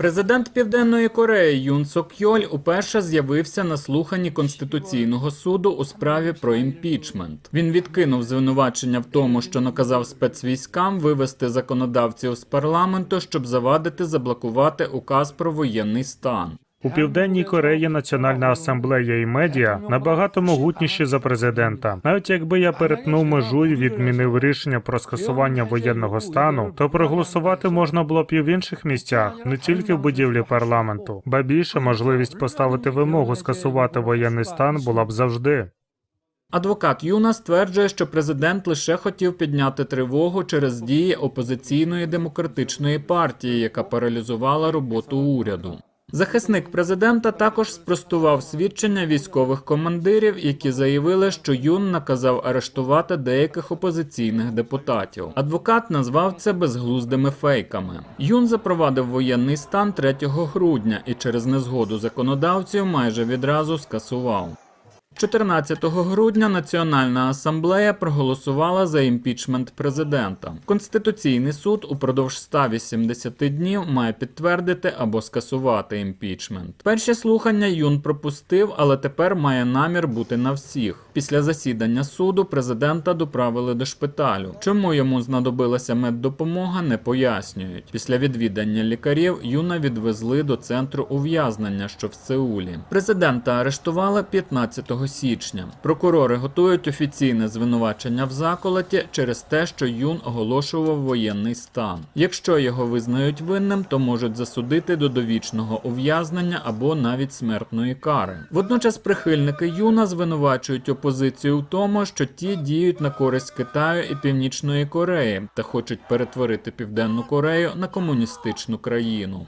Президент Південної Кореї Юн Сок Йоль уперше з'явився на слуханні Конституційного суду у справі про імпічмент. Він відкинув звинувачення в тому, що наказав спецвійськам вивести законодавців з парламенту, щоб завадити заблокувати указ про воєнний стан. У південній Кореї Національна асамблея і медіа набагато могутніші за президента. Навіть якби я перетнув межу і відмінив рішення про скасування воєнного стану, то проголосувати можна було б і в інших місцях, не тільки в будівлі парламенту. Ба більше можливість поставити вимогу скасувати воєнний стан була б завжди. Адвокат Юна стверджує, що президент лише хотів підняти тривогу через дії опозиційної демократичної партії, яка паралізувала роботу уряду. Захисник президента також спростував свідчення військових командирів, які заявили, що Юн наказав арештувати деяких опозиційних депутатів. Адвокат назвав це безглуздими фейками. Юн запровадив воєнний стан 3 грудня і через незгоду законодавців майже відразу скасував. 14 грудня Національна асамблея проголосувала за імпічмент президента. Конституційний суд упродовж 180 днів має підтвердити або скасувати імпічмент. Перші слухання Юн пропустив, але тепер має намір бути на всіх. Після засідання суду президента доправили до шпиталю. Чому йому знадобилася меддопомога, не пояснюють. Після відвідання лікарів Юна відвезли до центру ув'язнення, що в Сеулі. Президента арештували 15 січня. Прокурори готують офіційне звинувачення в заколоті через те, що Юн оголошував воєнний стан. Якщо його визнають винним, то можуть засудити до довічного ув'язнення або навіть смертної кари. Водночас прихильники Юна звинувачують опозицію в тому, що ті діють на користь Китаю і Північної Кореї та хочуть перетворити Південну Корею на комуністичну країну.